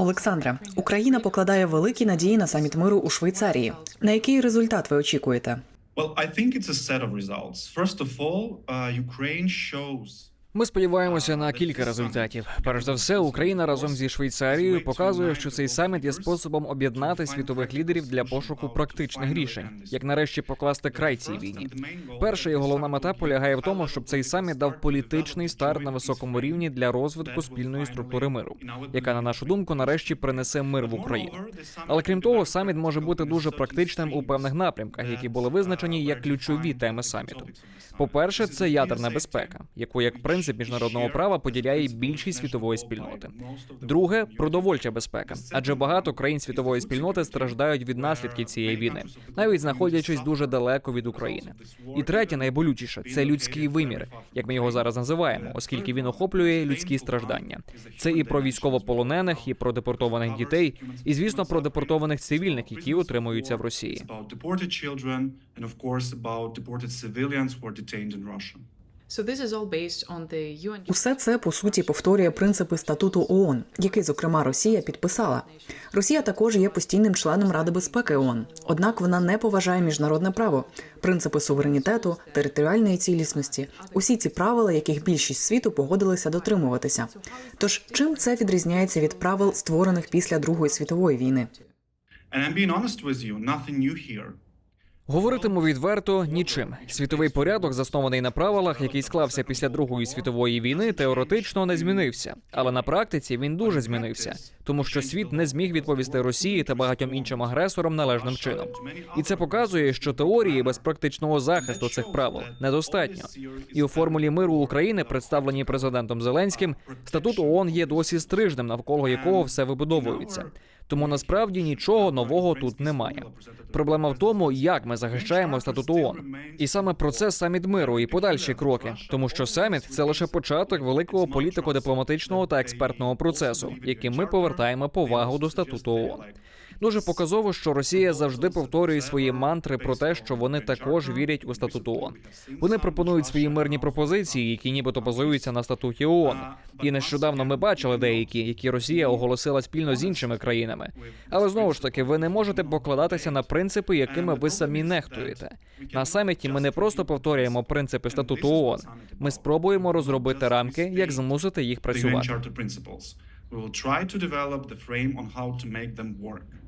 Олександре, Україна покладає великі надії на саміт миру у Швейцарії. На який результат ви очікуєте? Well, I think it's a set of results. First of all, uh, Ukraine shows Ми сподіваємося на кілька результатів. Перш за все, Україна разом зі Швейцарією показує, що цей саміт є способом об'єднати світових лідерів для пошуку практичних рішень, як нарешті покласти край цій війні. Перша і головна мета полягає в тому, щоб цей саміт дав політичний старт на високому рівні для розвитку спільної структури миру, яка на нашу думку нарешті принесе мир в Україну. Але крім того, саміт може бути дуже практичним у певних напрямках, які були визначені як ключові теми саміту. По-перше, це ядерна безпека, яку як принцип міжнародного права поділяє більшість світової спільноти. Друге продовольча безпека, адже багато країн світової спільноти страждають від наслідків цієї війни, навіть знаходячись дуже далеко від України. І третє, найболючіше це людський вимір, як ми його зараз називаємо, оскільки він охоплює людські страждання. Це і про військовополонених, і про депортованих дітей, і звісно про депортованих цивільних, які утримуються в Росії. Deported children and of. So this is all based on the UN. Усе це по суті повторює принципи статуту ООН, який, зокрема, Росія підписала. Росія також є постійним членом Ради безпеки ООН, однак вона не поважає міжнародне право, принципи суверенітету, територіальної цілісності, усі ці правила, яких більшість світу погодилися дотримуватися. Тож чим це відрізняється від правил, створених після Другої світової війни? And I'm being honest with you, nothing new here. Говоритиму відверто нічим. Світовий порядок, заснований на правилах, який склався після Другої світової війни, теоретично не змінився, але на практиці він дуже змінився, тому що світ не зміг відповісти Росії та багатьом іншим агресорам належним чином. І це показує, що теорії без практичного захисту цих правил недостатньо. І у формулі миру України, представленій президентом Зеленським, статут ООН є досі стрижнем, навколо якого все вибудовується. Тому насправді нічого нового тут немає. Проблема в тому, як ми захищаємо статут ООН. І саме про це саміт миру і подальші кроки, тому що саміт це лише початок великого політико-дипломатичного та експертного процесу, яким ми повертаємо повагу до статуту ООН. Дуже показово, що Росія завжди повторює свої мантри про те, що вони також вірять у статут ООН. Вони пропонують свої мирні пропозиції, які нібито базуються на статуті ООН. І нещодавно ми бачили деякі, які Росія оголосила спільно з іншими країнами. Але знову ж таки, ви не можете покладатися на принципи, якими ви самі нехтуєте. На саміті ми не просто повторюємо принципи статуту ООН. Ми спробуємо розробити рамки, як змусити їх працювати. We will try to develop the frame on how to make them work.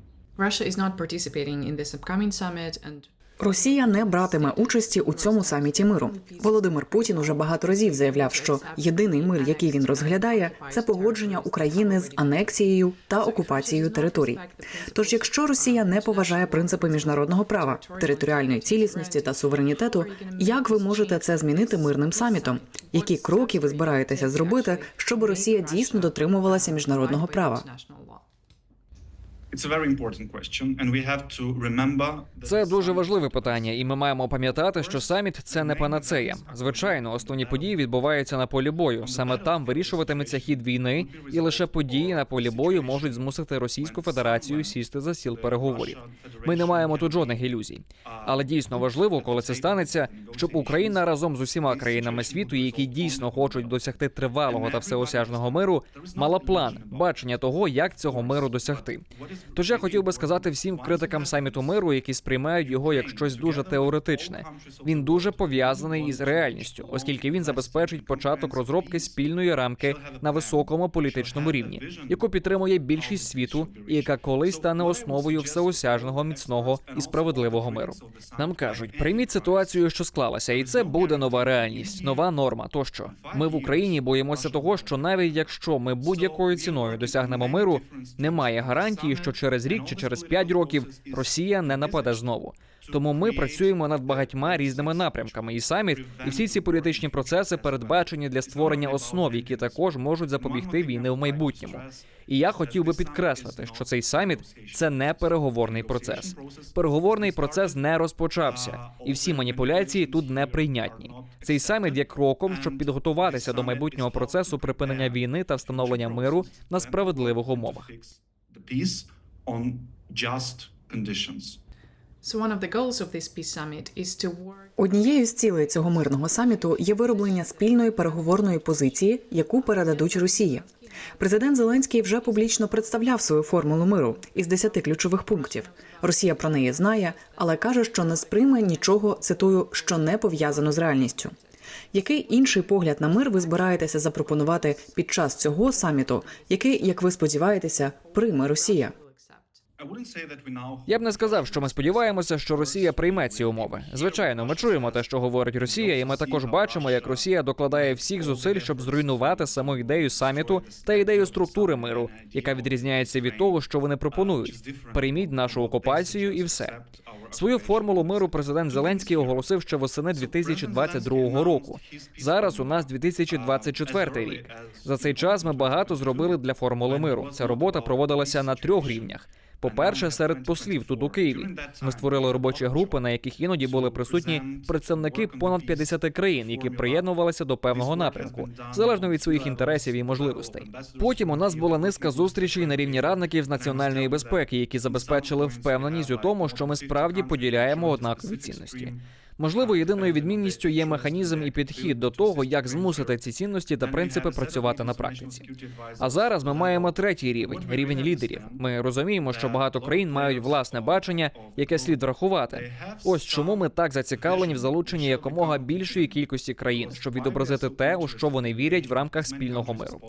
Росія не братиме участі у цьому саміті миру. Володимир Путін уже багато разів заявляв, що єдиний мир, який він розглядає, це погодження України з анексією та окупацією територій. Тож, якщо Росія не поважає принципи міжнародного права, територіальної цілісності та суверенітету, як ви можете це змінити мирним самітом? Які кроки ви збираєтеся зробити, щоб Росія дійсно дотримувалася міжнародного права? Це дуже важливе питання, і ми маємо пам'ятати, що саміт це не панацея. Звичайно, основні події відбуваються на полі бою. Саме там вирішуватиметься хід війни, і лише події на полі бою можуть змусити Російську Федерацію сісти за стіл переговорів. Ми не маємо тут жодних ілюзій. Але дійсно важливо, коли це станеться, щоб Україна разом з усіма країнами світу, які дійсно хочуть досягти тривалого та всеосяжного миру, мала план бачення того, як цього миру досягти. Тож я хотів би сказати всім критикам саміту миру, які сприймають його як щось дуже теоретичне. Він дуже пов'язаний із реальністю, оскільки він забезпечить початок розробки спільної рамки на високому політичному рівні, яку підтримує більшість світу, і яка колись стане основою всеосяжного, міцного і справедливого миру. Нам кажуть, прийміть ситуацію, що склалася, і це буде нова реальність, нова норма. Тощо ми в Україні боїмося того, що навіть якщо ми будь-якою ціною досягнемо миру, немає гарантії, що через рік чи через п'ять років Росія не нападе знову. Тому ми працюємо над багатьма різними напрямками, і саміт, і всі ці політичні процеси передбачені для створення основ, які також можуть запобігти війни в майбутньому. І я хотів би підкреслити, що цей саміт це не переговорний процес. Переговорний процес не розпочався, і всі маніпуляції тут неприйнятні. Цей саміт є кроком, щоб підготуватися до майбутнього процесу припинення війни та встановлення миру на справедливих умовах. On just conditions. So one of the goals of this peace summit is to work Однією з цілей цього мирного саміту є вироблення спільної переговорної позиції, яку передадуть Росії. Президент Зеленський вже публічно представляв свою формулу миру із 10 ключових пунктів. Росія про неї знає, але каже, що не сприйме нічого, цитую, що не пов'язано з реальністю. Який інший погляд на мир ви збираєтеся запропонувати під час цього саміту, який, як ви сподіваєтеся, прийме Росія? Я б не сказав, що ми сподіваємося, що Росія прийме ці умови. Звичайно, ми чуємо те, що говорить Росія, і ми також бачимо, як Росія докладає всіх зусиль, щоб зруйнувати саму ідею саміту та ідею структури миру, яка відрізняється від того, що вони пропонують. Прийміть нашу окупацію і все. Свою формулу миру президент Зеленський оголосив ще восени 2022 року. Зараз у нас 2024 рік. За цей час ми багато зробили для формули миру. Ця робота проводилася на трьох рівнях. По-перше, серед послів тут у Києві ми створили робочі групи, на яких іноді були присутні представники понад 50 країн, які приєднувалися до певного напрямку, залежно від своїх інтересів і можливостей. Потім у нас була низка зустрічей на рівні радників з національної безпеки, які забезпечили впевненість у тому, що ми справді поділяємо однакові цінності. Можливо, єдиною відмінністю є механізм і підхід до того, як змусити ці цінності та принципи працювати на практиці. А зараз ми маємо третій рівень рівень лідерів. Ми розуміємо, що багато країн мають власне бачення, яке слід врахувати. Ось чому ми так зацікавлені в залученні якомога більшої кількості країн, щоб відобразити те, у що вони вірять в рамках спільного миру.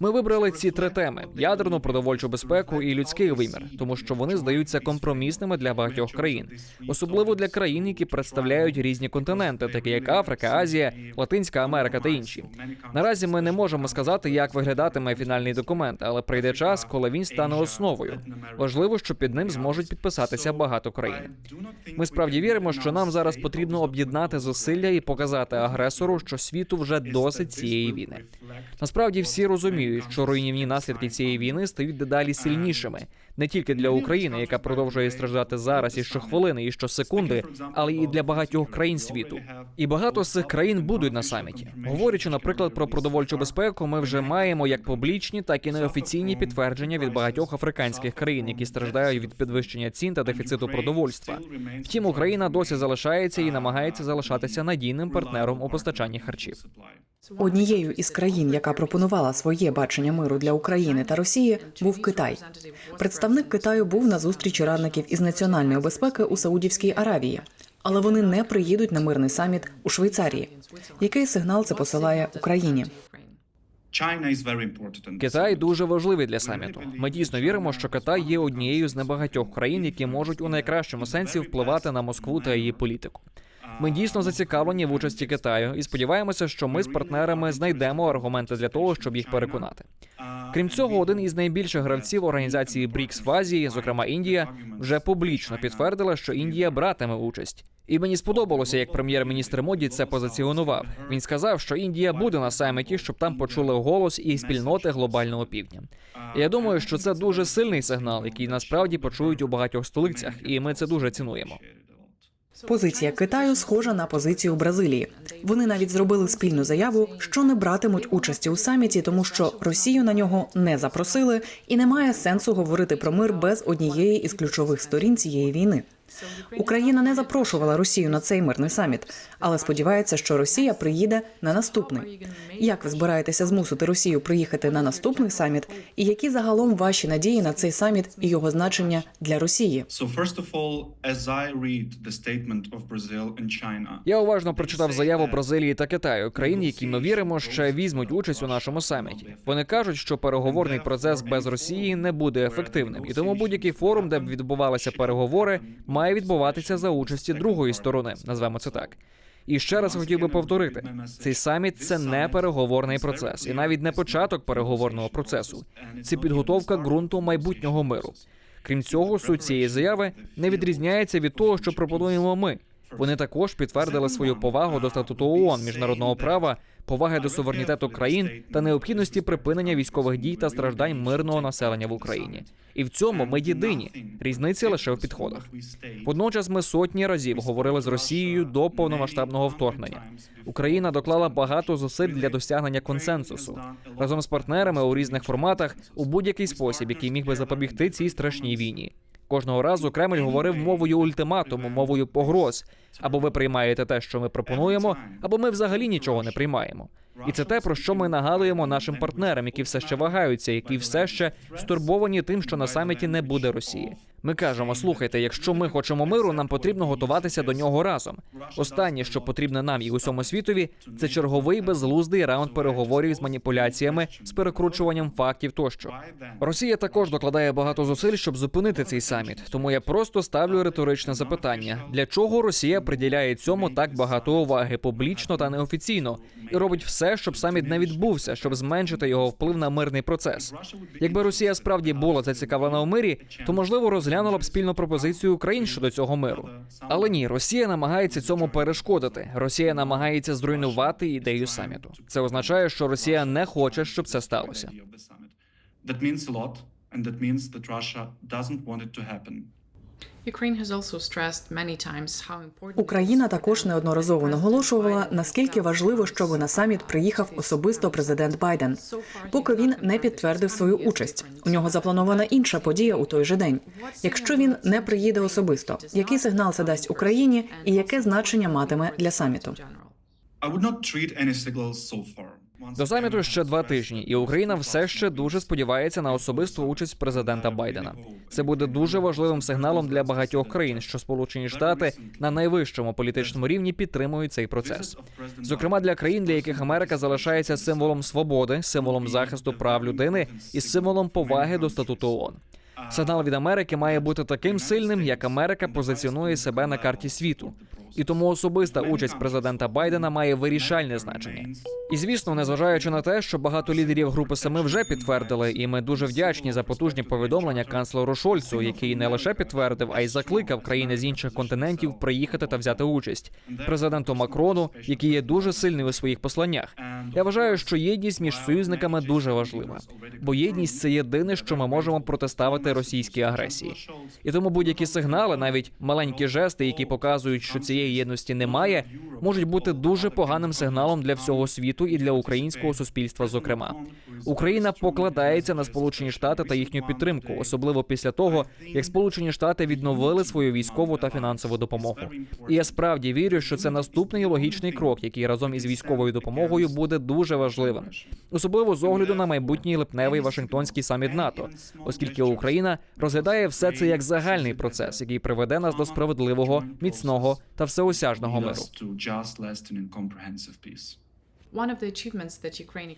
Ми вибрали ці три теми: ядерну, продовольчу безпеку і людський вимір, тому що вони здаються компромісними для багатьох країн, особливо для країн, які представляють різні континенти, такі як Африка, Азія, Латинська Америка та інші. Наразі ми не можемо сказати, як виглядатиме фінальний документ, але прийде час, коли він стане основою. Важливо, що під ним зможуть підписатися багато країн. Ми справді віримо, що нам зараз потрібно об'єднати зусилля і показати агресору, що світу вже досить цієї війни. Насправді всі розуміють, що руйнівні наслідки цієї війни стають дедалі сильнішими не тільки для України, яка продовжує страждати зараз і щохвилини, і щосекунди, але і для багатьох країн світу. І багато з цих країн будуть на саміті. Говорячи, наприклад, про продовольчу безпеку, ми вже маємо як публічні, так і неофіційні підтвердження від багатьох африканських країн, які страждають від підвищення цін та дефіциту продовольства. Втім, Україна досі залишається і намагається залишатися надійним партнером у постачанні харчів. Однією із країн, яка пропонувала своє бачення миру для України та Росії, був Китай. Представник Китаю був на зустрічі радників із національної безпеки у Саудівській Аравії, але вони не приїдуть на мирний саміт у Швейцарії. Який сигнал це посилає Україні? Китай дуже важливий для саміту. Ми дійсно віримо, що Китай є однією з небагатьох країн, які можуть у найкращому сенсі впливати на Москву та її політику. Ми дійсно зацікавлені в участі Китаю і сподіваємося, що ми з партнерами знайдемо аргументи для того, щоб їх переконати. Крім цього, один із найбільших гравців організації БРІКС в Азії, зокрема Індія, вже публічно підтвердила, що Індія братиме участь. І мені сподобалося, як прем'єр-міністр Моді це позиціонував. Він сказав, що Індія буде на саміті, щоб там почули голос і спільноти глобального півдня. Я думаю, що це дуже сильний сигнал, який насправді почують у багатьох столицях, і ми це дуже цінуємо. Позиція Китаю схожа на позицію Бразилії. Вони навіть зробили спільну заяву, що не братимуть участі у саміті, тому що Росію на нього не запросили, і немає сенсу говорити про мир без однієї із ключових сторін цієї війни. Україна не запрошувала Росію на цей мирний саміт, але сподівається, що Росія приїде на наступний. Як ви збираєтеся змусити Росію приїхати на наступний саміт? І які загалом ваші надії на цей саміт і його значення для Росії? Я уважно прочитав заяву Бразилії та Китаю, країн, які ми віримо, ще візьмуть участь у нашому саміті. Вони кажуть, що переговорний процес без Росії не буде ефективним, і тому будь-який форум, де б відбувалися переговори, має відбуватися за участі другої сторони. Назвемо це так. І ще раз хотів би повторити: цей саміт це не переговорний процес, і навіть не початок переговорного процесу. Це підготовка ґрунту майбутнього миру. Крім цього, суть цієї заяви не відрізняється від того, що пропонуємо ми. Вони також підтвердили свою повагу до статуту ООН, міжнародного права, поваги до суверенітету країн та необхідності припинення військових дій та страждань мирного населення в Україні. І в цьому ми єдині. Різниця лише в підходах. Водночас ми сотні разів говорили з Росією до повномасштабного вторгнення. Україна доклала багато зусиль для досягнення консенсусу разом з партнерами у різних форматах у будь-який спосіб, який міг би запобігти цій страшній війні. Кожного разу Кремль говорив мовою ультиматуму, мовою погроз. Або ви приймаєте те, що ми пропонуємо, або ми взагалі нічого не приймаємо. І це те, про що ми нагадуємо нашим партнерам, які все ще вагаються, які все ще стурбовані тим, що на саміті не буде Росії. Ми кажемо: слухайте, якщо ми хочемо миру, нам потрібно готуватися до нього разом. Останнє, що потрібне нам і усьому світові, це черговий безглуздий раунд переговорів з маніпуляціями, з перекручуванням фактів тощо. Росія також докладає багато зусиль, щоб зупинити цей саміт. Тому я просто ставлю риторичне запитання: для чого Росія приділяє цьому так багато уваги публічно та неофіційно, і робить все, щоб саміт не відбувся, щоб зменшити його вплив на мирний процес. Якби Росія справді була зацікавлена у мирі, то можливо розглянула б спільну пропозицію Україн щодо цього миру. Але ні, Росія намагається цьому перешкодити. Росія намагається зруйнувати ідею саміту. Це означає, що Росія не хоче, щоб це сталося. That means a lot, and that means that Russia doesn't want it to happen. Ukraine has also stressed many times how important Україна також неодноразово наголошувала, наскільки важливо, щоб на саміт приїхав особисто президент Байден. Поки він не підтвердив свою участь. У нього запланована інша подія у той же день. Якщо він не приїде особисто, який сигнал це дасть Україні, і яке значення матиме для саміту? I would not treat any signals so far. До саміту ще два тижні, і Україна все ще дуже сподівається на особисту участь президента Байдена. Це буде дуже важливим сигналом для багатьох країн, що Сполучені Штати на найвищому політичному рівні підтримують цей процес. Зокрема, для країн, для яких Америка залишається символом свободи, символом захисту прав людини і символом поваги до статуту ООН. Сигнал від Америки має бути таким сильним, як Америка позиціонує себе на карті світу. І тому особиста участь президента Байдена має вирішальне значення. І звісно, незважаючи на те, що багато лідерів групи семи вже підтвердили, і ми дуже вдячні за потужні повідомлення канцлеру Шольцу, який не лише підтвердив, а й закликав країни з інших континентів приїхати та взяти участь. Президенту Макрону, який є дуже сильний у своїх посланнях. Я вважаю, що єдність між союзниками дуже важлива, бо єдність це єдине, що ми можемо протиставити російській агресії. І тому будь-які сигнали, навіть маленькі жести, які показують, що цієї єдності немає, можуть бути дуже поганим сигналом для всього світу і для українського суспільства. Зокрема, Україна покладається на Сполучені Штати та їхню підтримку, особливо після того, як Сполучені Штати відновили свою військову та фінансову допомогу. І я справді вірю, що це наступний логічний крок, який разом із військовою допомогою буде дуже важливим, особливо з огляду на майбутній липневий Вашингтонський саміт НАТО, оскільки Україна розглядає все це як загальний процес, який приведе нас до справедливого, міцного та всеосяжного миру.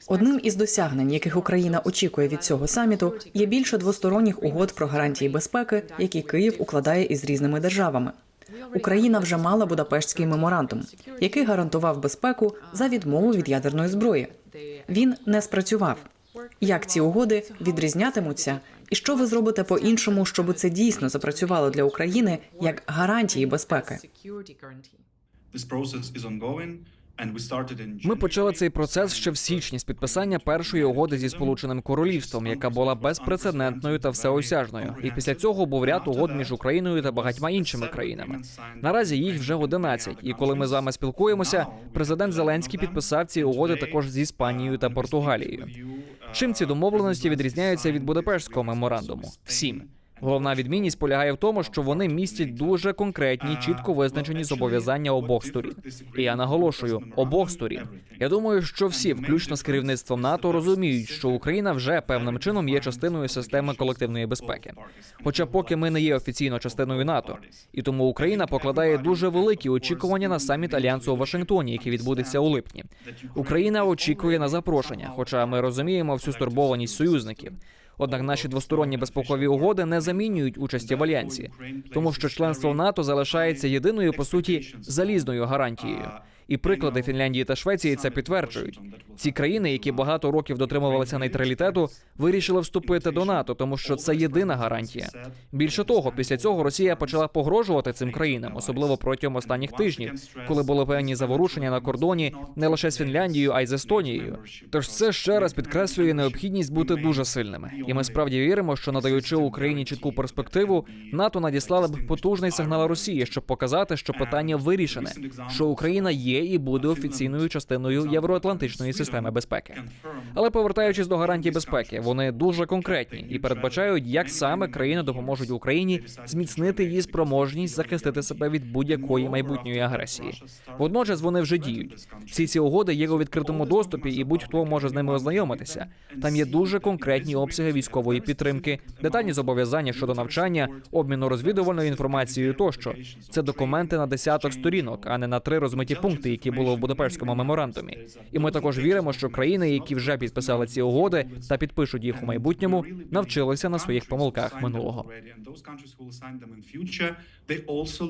Одним із досягнень, яких Україна очікує від цього саміту, є більше двосторонніх угод про гарантії безпеки, які Київ укладає із різними державами. Україна вже мала Будапештський меморандум, який гарантував безпеку за відмову від ядерної зброї. Він не спрацював. Як ці угоди відрізнятимуться, і що ви зробите по-іншому, щоб це дійсно запрацювало для України як гарантії безпеки? Ми почали цей процес ще в січні з підписання першої угоди зі сполученим королівством, яка була безпрецедентною та всеосяжною. І після цього був ряд угод між Україною та багатьма іншими країнами. Наразі їх вже 11. І коли ми з вами спілкуємося, президент Зеленський підписав ці угоди також з Іспанією та Португалією. Чим ці домовленості відрізняються від Будапештського меморандуму? Всім. Головна відмінність полягає в тому, що вони містять дуже конкретні, чітко визначені зобов'язання обох сторін. І я наголошую обох сторін. Я думаю, що всі, включно з керівництвом НАТО, розуміють, що Україна вже певним чином є частиною системи колективної безпеки. Хоча поки ми не є офіційно частиною НАТО, і тому Україна покладає дуже великі очікування на саміт альянсу у Вашингтоні, який відбудеться у липні. Україна очікує на запрошення, хоча ми розуміємо всю стурбованість союзників. Однак наші двосторонні безпекові угоди не замінюють участі в альянсі, тому що членство в НАТО залишається єдиною по суті залізною гарантією. І приклади Фінляндії та Швеції це підтверджують. Ці країни, які багато років дотримувалися нейтралітету, вирішили вступити до НАТО, тому що це єдина гарантія. Більше того, після цього Росія почала погрожувати цим країнам, особливо протягом останніх тижнів, коли були певні заворушення на кордоні не лише з Фінляндією, а й з Естонією. Тож це ще раз підкреслює необхідність бути дуже сильними. І ми справді віримо, що надаючи Україні чітку перспективу, НАТО надіслали б потужний сигнал Росії, щоб показати, що питання вирішене, що Україна є є і буде офіційною частиною євроатлантичної системи безпеки. Але повертаючись до гарантій безпеки, вони дуже конкретні і передбачають, як саме країни допоможуть Україні зміцнити її спроможність захистити себе від будь-якої майбутньої агресії. Водночас вони вже діють. Всі ці угоди є у відкритому доступі, і будь-хто може з ними ознайомитися. Там є дуже конкретні обсяги військової підтримки, детальні зобов'язання щодо навчання, обміну розвідувальною інформацією тощо. Це документи на десяток сторінок, а не на три розмиті пункти, які були в Будапештському меморандумі. І ми також віримо, що країни, які вже підписали ці угоди та підпишуть їх у майбутньому, навчилися на своїх помилках минулого. They also.